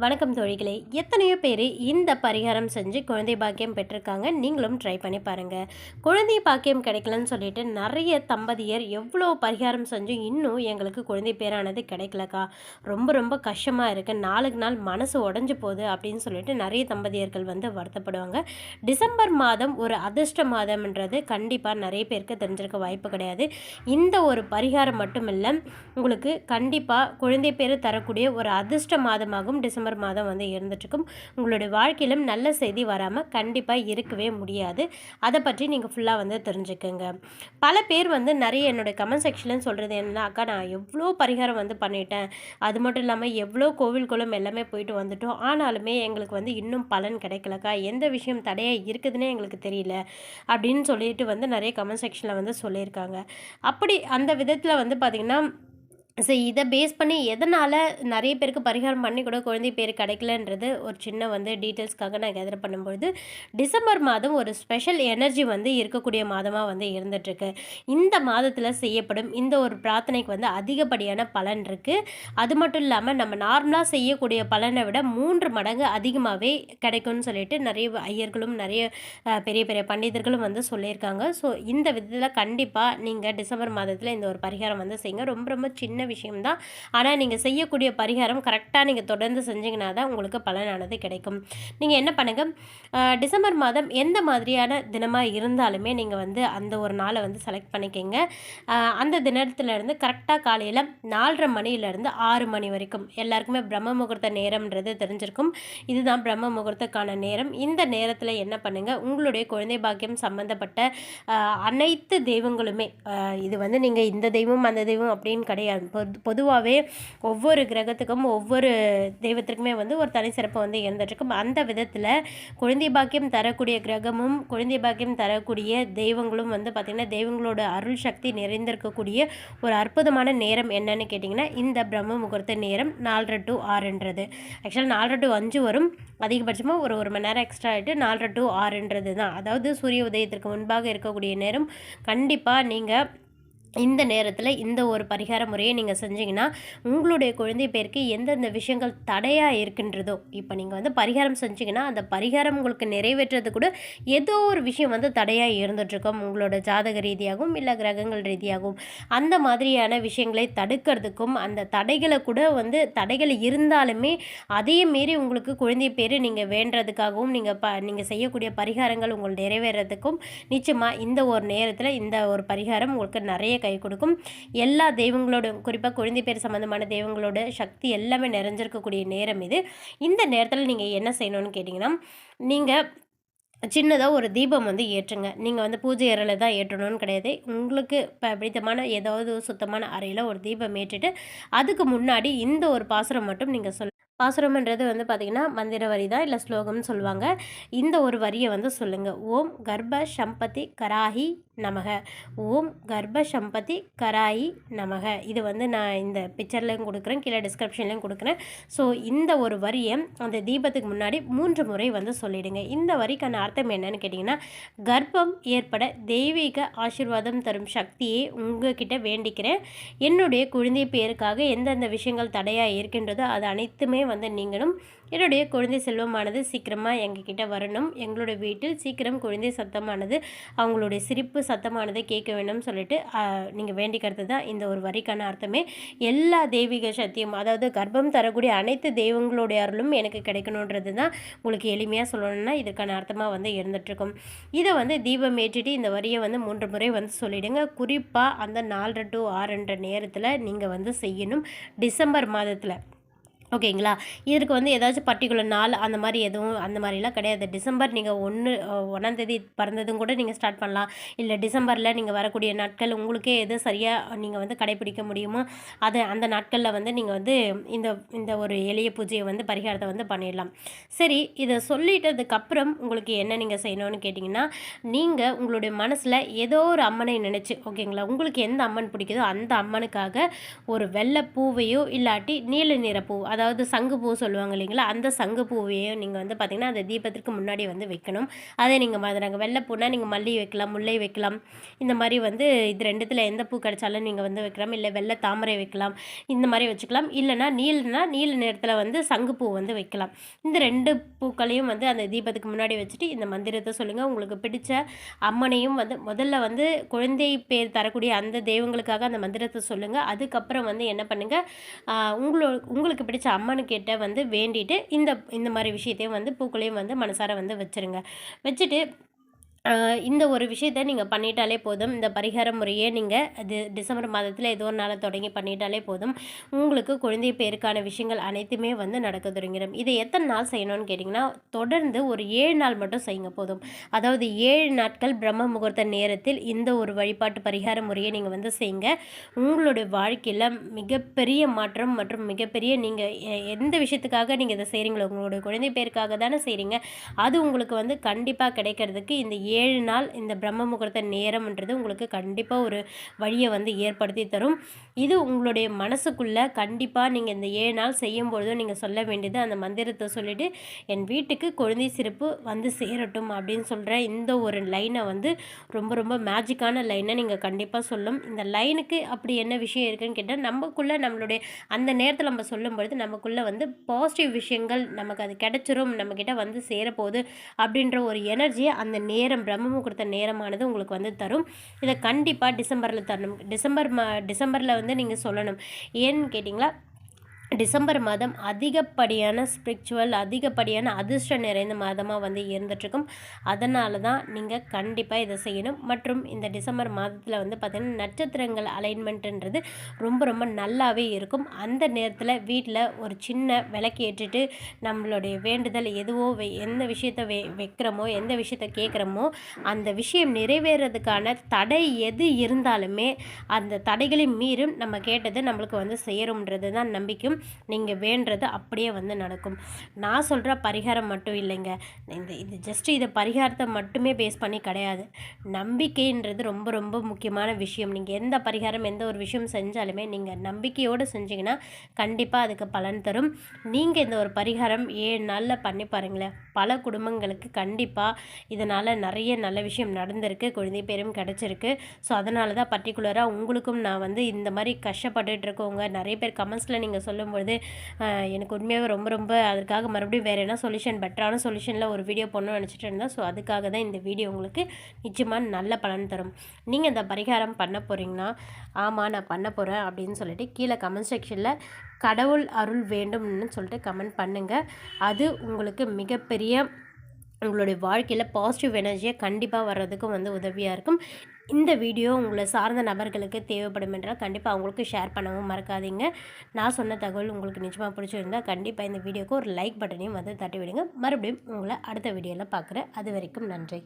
வணக்கம் தோழிகளே. எத்தனையோ பேர் இந்த பரிகாரம் செஞ்சு குழந்தை பாக்கியம் பெற்றிருக்காங்க. நீங்களும் ட்ரை பண்ணி பாருங்கள் குழந்தை பாக்கியம் கிடைக்கலன்னு சொல்லிட்டு நிறைய தம்பதியர் எவ்வளோ பரிகாரம் செஞ்சும் இன்னும் எங்களுக்கு குழந்தை பேரானது கிடைக்கலக்கா. ரொம்ப ரொம்ப கஷ்டமாக இருக்குது நாளுக்கு நாள் மனசு உடஞ்சி போகுது அப்படின்னு சொல்லிட்டு நிறைய தம்பதியர்கள் வந்து வருத்தப்படுவாங்க. டிசம்பர் மாதம் ஒரு அதிர்ஷ்ட மாதம்ன்றது கண்டிப்பாக நிறைய பேருக்கு தெரிஞ்சிருக்க வாய்ப்பு கிடையாது. இந்த ஒரு பரிகாரம் மட்டும் இல்லை உங்களுக்கு கண்டிப்பாக குழந்தை பேர் தரக்கூடிய ஒரு அதிர்ஷ்ட மாதமாகவும் டிசம்பர் டிசம்பர் மாதம் வந்து இருந்துட்டுருக்கும். உங்களுடைய வாழ்க்கையிலும் நல்ல செய்தி வராமல் கண்டிப்பாக இருக்கவே முடியாது. அதை பற்றி நீங்கள் ஃபுல்லாக வந்து தெரிஞ்சுக்கோங்க. பல பேர் வந்து நிறைய என்னுடைய கமெண்ட் செக்ஷன்லன்னு சொல்கிறது என்னன்னா அக்கா நான் எவ்வளோ பரிகாரம் வந்து பண்ணிட்டேன். அது மட்டும் இல்லாமல் எவ்வளோ கோவில் குளம் எல்லாமே போயிட்டு வந்துட்டோம். ஆனாலுமே எங்களுக்கு வந்து இன்னும் பலன் கிடைக்கலக்கா. எந்த விஷயம் தடையாக இருக்குதுன்னே எங்களுக்கு தெரியல. அப்படின்னு சொல்லிட்டு வந்து நிறைய கமெண்ட் செக்ஷனில் வந்து சொல்லியிருக்காங்க. அப்படி அந்த விதத்தில் வந்து பார்த்திங்கன்னா ஸோ இதை பேஸ் பண்ணி எதனால் நிறைய பேருக்கு பரிகாரம் பண்ணி கூட குழந்தை பேர் கிடைக்கலன்றது ஒரு சின்ன வந்து டீட்டெயில்ஸ்க்காக நான் கேதர் பண்ணும்பொழுது டிசம்பர் மாதம் ஒரு ஸ்பெஷல் எனர்ஜி வந்து இருக்கக்கூடிய மாதமாக வந்து இருந்துகிட்ருக்கு இந்த மாதத்தில் செய்யப்படும் இந்த ஒரு பிரார்த்தனைக்கு வந்து அதிகப்படியான பலன் இருக்குது அது மட்டும் இல்லாமல் நம்ம நார்மலாக செய்யக்கூடிய பலனை விட மூன்று மடங்கு அதிகமாகவே கிடைக்கும்னு சொல்லிட்டு நிறைய ஐயர்களும் நிறைய பெரிய பெரிய பண்டிதர்களும் வந்து சொல்லியிருக்காங்க. ஸோ இந்த விதத்தில் கண்டிப்பாக நீங்கள் டிசம்பர் மாதத்தில் இந்த ஒரு பரிகாரம் வந்து செய்யுங்க ரொம்ப ரொம்ப சின்ன விஷயம்தான். ஆனால் நீங்கள் செய்யக்கூடிய பரிகாரம் கரெக்டாக நீங்கள் தொடர்ந்து செஞ்சிங்கன்னா தான் உங்களுக்கு பலனானது கிடைக்கும். நீங்கள் என்ன பண்ணுங்கள் டிசம்பர் மாதம் எந்த மாதிரியான தினமாக இருந்தாலுமே நீங்கள் வந்து அந்த ஒரு நாளை வந்து செலக்ட் பண்ணிக்கோங்க. அந்த தினத்துலேருந்து கரெக்டாக காலையில் நாலரை மணிலேருந்து ஆறு மணி வரைக்கும். எல்லாருக்குமே பிரம்ம முகூர்த்த நேரம்ன்றது தெரிஞ்சிருக்கும். இதுதான் பிரம்ம முகூர்த்தக்கான நேரம். இந்த நேரத்தில் என்ன பண்ணுங்கள் உங்களுடைய குழந்தை பாக்கியம் சம்மந்தப்பட்ட அனைத்து தெய்வங்களுமே இது வந்து நீங்கள் இந்த தெய்வம் அந்த தெய்வம் அப்படின்னு கிடையாது. பொது பொதுவாகவே ஒவ்வொரு கிரகத்துக்கும் ஒவ்வொரு தெய்வத்திற்குமே வந்து ஒரு தனி சிறப்பு வந்து இருந்துகிட்ருக்கும் அந்த விதத்தில் குழந்தை பாக்கியம் தரக்கூடிய கிரகமும் குழந்தை பாக்கியம் தரக்கூடிய தெய்வங்களும் வந்து பார்த்திங்கன்னா தெய்வங்களோட அருள் சக்தி நிறைந்திருக்கக்கூடிய ஒரு அற்புதமான நேரம் என்னன்னு கேட்டிங்கன்னா இந்த பிரம்ம முகூர்த்த நேரம் நாலரை டு ஆறுன்றது. ஆக்சுவலாக நாலரை டு அஞ்சு வரும். அதிகபட்சமாக ஒரு ஒரு மணி நேரம் எக்ஸ்ட்ரா ஆகிட்டு நாலரை டு ஆறுன்றது தான். அதாவது சூரிய உதயத்திற்கு முன்பாக இருக்கக்கூடிய நேரம் கண்டிப்பாக நீங்கள் இந்த நேரத்தில் இந்த ஒரு பரிகார முறையை நீங்கள் செஞ்சிங்கன்னா உங்களுடைய குழந்தை பேருக்கு எந்தெந்த விஷயங்கள் தடையாக இருக்கின்றதோ இப்போ நீங்கள் வந்து பரிகாரம் செஞ்சிங்கன்னா அந்த பரிகாரம் உங்களுக்கு நிறைவேற்றது கூட ஏதோ ஒரு விஷயம் வந்து தடையாக இருந்துகிட்ருக்கோம் உங்களோட ஜாதக ரீதியாகவும் இல்லை கிரகங்கள் ரீதியாகவும். அந்த மாதிரியான விஷயங்களை தடுக்கிறதுக்கும் அந்த தடைகளை கூட வந்து தடைகள் இருந்தாலுமே அதே மீறி உங்களுக்கு குழந்தை பேர் நீங்கள் வேண்டுறதுக்காகவும் நீங்கள் ப நீங்கள் செய்யக்கூடிய பரிகாரங்கள் உங்கள் நிறைவேறதுக்கும் நிச்சயமாக இந்த ஒரு நேரத்தில் இந்த ஒரு பரிகாரம் உங்களுக்கு நிறைய கை கொடுக்கும். எல்லா தெய்வங்களோட குறிப்பாக குழந்தை பேர் சம்மந்தமான தெய்வங்களோட சக்தி எல்லாமே நிறைஞ்சிருக்கக்கூடிய நேரம் இது. இந்த நேரத்தில் நீங்கள் என்ன செய்யணும்னு கேட்டிங்கன்னா நீங்கள் சின்னதாக ஒரு தீபம் வந்து ஏற்றுங்க. நீங்கள் வந்து பூஜை அறையில் தான் ஏற்றணும்னு கிடையாது. உங்களுக்கு இப்போ பிடித்தமான ஏதாவது சுத்தமான அறையில் ஒரு தீபம் ஏற்றிட்டு அதுக்கு முன்னாடி இந்த ஒரு பாசுரம் மட்டும் நீங்கள் சொல் பாசுரம்ன்றது வந்து பார்த்திங்கன்னா மந்திர வரி தான் இல்லை ஸ்லோகம்னு சொல்லுவாங்க. இந்த ஒரு வரியை வந்து சொல்லுங்கள் ஓம் கர்ப்ப சம்பதி கராஹி நமக. ஓம் கர்ப்ப சம்பதி கராயி நமக. இது வந்து நான் இந்த பிக்சர்லையும் கொடுக்குறேன் கீழே டிஸ்கிரிப்ஷன்லையும் கொடுக்குறேன். ஸோ இந்த ஒரு வரியை அந்த தீபத்துக்கு முன்னாடி மூன்று முறை வந்து சொல்லிவிடுங்க இந்த வரிக்கான அர்த்தம் என்னன்னு கேட்டிங்கன்னா கர்ப்பம் ஏற்பட தெய்வீக ஆசிர்வாதம் தரும் சக்தியை உங்ககிட்ட வேண்டிக்கிறேன். என்னுடைய குழந்தை பேருக்காக எந்தெந்த விஷயங்கள் தடையாக இருக்கின்றதோ அது அனைத்துமே வந்து நீங்களும் என்னுடைய குழந்தை செல்வமானது சீக்கிரமாக எங்ககிட்ட வரணும். எங்களுடைய வீட்டில் சீக்கிரம் குழந்தை சத்தமானது அவங்களுடைய சிரிப்பு சத்தமானது கேட்க வேணும்னு சொல்லிட்டு நீங்கள் வேண்டிக்கிறது தான் இந்த ஒரு வரிக்கான அர்த்தமே. எல்லா தெய்வீக சக்தியும் அதாவது கர்ப்பம் தரக்கூடிய அனைத்து தெய்வங்களுடைய அருளும் எனக்கு கிடைக்கணுன்றது தான் உங்களுக்கு எளிமையாக சொல்லணும்னா இதுக்கான அர்த்தமாக வந்து இருந்துகிட்ருக்கும் இதை வந்து தீபம் ஏற்றிட்டு இந்த வரியை வந்து மூன்று முறை வந்து சொல்லிவிடுங்க குறிப்பாக அந்த நாலரை டு ஆறுன்ற நேரத்தில் நீங்கள் வந்து செய்யணும். டிசம்பர் மாதத்தில். ஓகேங்களா? இதற்கு வந்து ஏதாச்சும் பர்டிகுலர் நாள் அந்த மாதிரி எதுவும் அந்த மாதிரிலாம் கிடையாது. டிசம்பர் நீங்கள் ஒன்று ஒன்றாந்தேதி பிறந்ததும் கூட நீங்கள் ஸ்டார்ட் பண்ணலாம். இல்லை டிசம்பரில் நீங்கள் வரக்கூடிய நாட்கள் உங்களுக்கே எது சரியாக நீங்கள் வந்து கடைப்பிடிக்க முடியுமோ அதை அந்த நாட்களில் வந்து நீங்கள் வந்து இந்த இந்த ஒரு எளிய பூஜையை வந்து பரிகாரத்தை வந்து பண்ணிடலாம். சரி இதை சொல்லிட்டதுக்கப்புறம் உங்களுக்கு என்ன நீங்கள் செய்யணும்னு கேட்டிங்கன்னா நீங்கள் உங்களுடைய மனசில் ஏதோ ஒரு அம்மனை நினச்சி ஓகேங்களா? உங்களுக்கு எந்த அம்மன் பிடிக்குதோ அந்த அம்மனுக்காக ஒரு வெள்ளை பூவையோ இல்லாட்டி நீல நிற பூ அதை அதாவது சங்குப்பூ சொல்லுவாங்க இல்லைங்களா? அந்த சங்கு பூவையும் நீங்கள் வந்து பார்த்திங்கன்னா அந்த தீபத்திற்கு முன்னாடி வந்து வைக்கணும். அதை நீங்கள் மறந்துடாங்க வெள்ளைப்பூனா நீங்கள் மல்லி வைக்கலாம் முல்லை வைக்கலாம். இந்த மாதிரி வந்து இது ரெண்டுத்தில் எந்த பூ கிடைச்சாலும் நீங்கள் வந்து வைக்கலாம். இல்லை வெள்ளை தாமரை வைக்கலாம். இந்த மாதிரி வச்சுக்கலாம். இல்லைனா நீல்னா நீல நேரத்தில் வந்து சங்குப்பூ வந்து வைக்கலாம். இந்த ரெண்டு பூக்களையும் வந்து அந்த தீபத்துக்கு முன்னாடி வச்சுட்டு இந்த மந்திரத்தை சொல்லுங்கள் உங்களுக்கு பிடிச்ச அம்மனையும் வந்து முதல்ல வந்து குழந்தை பேர் தரக்கூடிய அந்த தெய்வங்களுக்காக அந்த மந்திரத்தை சொல்லுங்கள் அதுக்கப்புறம் வந்து என்ன பண்ணுங்கள் உங்களோ உங்களுக்கு பிடிச்ச அம்மனுக்கிட்ட வந்து வேண்டிட்டு இந்த இந்த மாதிரி விஷயத்தையும் வந்து பூக்களையும் வந்து மனசார வந்து வச்சுருங்க. வச்சுட்டு இந்த ஒரு விஷயத்த நீங்கள் பண்ணிட்டாலே போதும். இந்த பரிகார முறையே நீங்கள் அது டிசம்பர் மாதத்தில் ஏதோ ஒரு நாளை தொடங்கி பண்ணிட்டாலே போதும். உங்களுக்கு குழந்தை பேருக்கான விஷயங்கள் அனைத்துமே வந்து நடக்க தொடங்கிடும். இதை எத்தனை நாள் செய்யணும்னு கேட்டிங்கன்னா தொடர்ந்து ஒரு ஏழு நாள் மட்டும் செய்யுங்க போதும். அதாவது ஏழு நாட்கள் பிரம்ம முகூர்த்த நேரத்தில் இந்த ஒரு வழிபாட்டு பரிகார முறையை நீங்கள் வந்து செய்யுங்க. உங்களுடைய வாழ்க்கையில் மிகப்பெரிய மாற்றம் மற்றும் மிகப்பெரிய நீங்கள் எந்த விஷயத்துக்காக நீங்கள் இதை செய்கிறீங்களோ உங்களுடைய குழந்தை பேருக்காக தானே செய்கிறீங்க அது உங்களுக்கு வந்து கண்டிப்பாக கிடைக்கிறதுக்கு இந்த ஏழு நாள் இந்த பிரம்ம முகூர்த்த நேரம்ன்றது உங்களுக்கு கண்டிப்பாக ஒரு வழியை வந்து ஏற்படுத்தி தரும். இது உங்களுடைய மனசுக்குள்ளே கண்டிப்பாக நீங்கள் இந்த ஏழு நாள் செய்யும் பொழுதும் நீங்கள் சொல்ல வேண்டியது அந்த மந்திரத்தை சொல்லிவிட்டு என் வீட்டுக்கு குழந்தை சிறப்பு வந்து சேரட்டும் அப்படின்னு சொல்கிற இந்த ஒரு லைனை வந்து ரொம்ப ரொம்ப மேஜிக்கான லைனை நீங்கள் கண்டிப்பாக சொல்லும். இந்த லைனுக்கு அப்படி என்ன விஷயம் இருக்குன்னு கேட்டால் நமக்குள்ளே நம்மளுடைய அந்த நேரத்தில் நம்ம சொல்லும் பொழுது நமக்குள்ளே வந்து பாசிட்டிவ் விஷயங்கள் நமக்கு அது கிடச்சிரும் நம்மக்கிட்ட வந்து சேரப்போகுது அப்படின்ற ஒரு எனர்ஜியை அந்த நேரம் பிரம்ம முகூர்த்த நேரமானது உங்களுக்கு வந்து தரும். இதை கண்டிப்பாக டிசம்பரில் தரணும். டிசம்பர் மா டிசம்பரில் வந்து நீங்கள் சொல்லணும். ஏன்னு கேட்டிங்களா? டிசம்பர் மாதம் அதிகப்படியான ஸ்பிரிச்சுவல் அதிகப்படியான அதிர்ஷ்டம் நிறைந்த மாதமாக வந்து இருந்துகிட்ருக்கும் அதனால தான் நீங்கள் கண்டிப்பாக இதை செய்யணும். மற்றும் இந்த டிசம்பர் மாதத்தில் வந்து பார்த்திங்கன்னா நட்சத்திரங்கள் அலைன்மெண்ட்டுன்றது ரொம்ப ரொம்ப நல்லாவே இருக்கும். அந்த நேரத்தில் வீட்டில் ஒரு சின்ன விளக்கு ஏற்றிட்டு நம்மளுடைய வேண்டுதல் எதுவோ எந்த விஷயத்தை வே வைக்கிறோமோ எந்த விஷயத்த கேட்குறோமோ அந்த விஷயம் நிறைவேறதுக்கான தடை எது இருந்தாலுமே அந்த தடைகளை மீறும். நம்ம கேட்டது நம்மளுக்கு வந்து செய்யறோம்ன்றது தான் நம்பிக்கையும் நீங்கள் வேண்டது அப்படியே வந்து நடக்கும். நான் சொல்கிற பரிகாரம் மட்டும் இல்லைங்க. இந்த இது ஜஸ்ட்டு இதை பரிகாரத்தை மட்டுமே பேஸ் பண்ணி கிடையாது. நம்பிக்கைன்றது ரொம்ப ரொம்ப முக்கியமான விஷயம். நீங்கள் எந்த பரிகாரம் எந்த ஒரு விஷயம் செஞ்சாலுமே நீங்கள் நம்பிக்கையோடு செஞ்சீங்கன்னா கண்டிப்பாக அதுக்கு பலன் தரும். நீங்கள் இந்த ஒரு பரிகாரம் ஏழு நாளில் பண்ணி பாருங்களேன். பல குடும்பங்களுக்கு கண்டிப்பாக இதனால் நிறைய நல்ல விஷயம் நடந்திருக்கு. குழந்தை பேரும் கிடச்சிருக்கு. ஸோ அதனால தான் பர்டிகுலராக உங்களுக்கும் நான் வந்து இந்த மாதிரி கஷ்டப்பட்டுட்ருக்கவங்க நிறைய பேர் கமெண்ட்ஸில் நீங்கள் சொல்லும் பார்க்கும்பொழுது எனக்கு உண்மையாகவே ரொம்ப ரொம்ப அதுக்காக மறுபடியும் வேறு என்ன சொல்யூஷன் பெட்டரான சொல்யூஷனில் ஒரு வீடியோ பண்ணணும்னு நினச்சிட்டு இருந்தேன் ஸோ அதுக்காக தான் இந்த வீடியோ உங்களுக்கு நிச்சயமாக நல்ல பலன் தரும். நீங்கள் இந்த பரிகாரம் பண்ண போகிறீங்கன்னா ஆமாம் நான் பண்ண போகிறேன் அப்படின்னு சொல்லிட்டு கீழே கமெண்ட் செக்ஷனில் கடவுள் அருள் வேண்டும்னு சொல்லிட்டு கமெண்ட் பண்ணுங்கள் அது உங்களுக்கு மிகப்பெரிய உங்களுடைய வாழ்க்கையில் பாசிட்டிவ் எனர்ஜியை கண்டிப்பாக வர்றதுக்கும் வந்து உதவியாக இருக்கும். இந்த வீடியோ உங்களை சார்ந்த நபர்களுக்கு தேவைப்படும் என்றால் கண்டிப்பாக அவங்களுக்கு ஷேர் பண்ணவும் மறக்காதீங்க. நான் சொன்ன தகவல் உங்களுக்கு நிச்சயமாக பிடிச்சிருந்தால் கண்டிப்பாக இந்த வீடியோக்கு ஒரு லைக் பட்டனையும் வந்து தட்டி விடுங்க மறுபடியும் உங்களை அடுத்த வீடியோவில் பார்க்குறேன். அது வரைக்கும் நன்றி.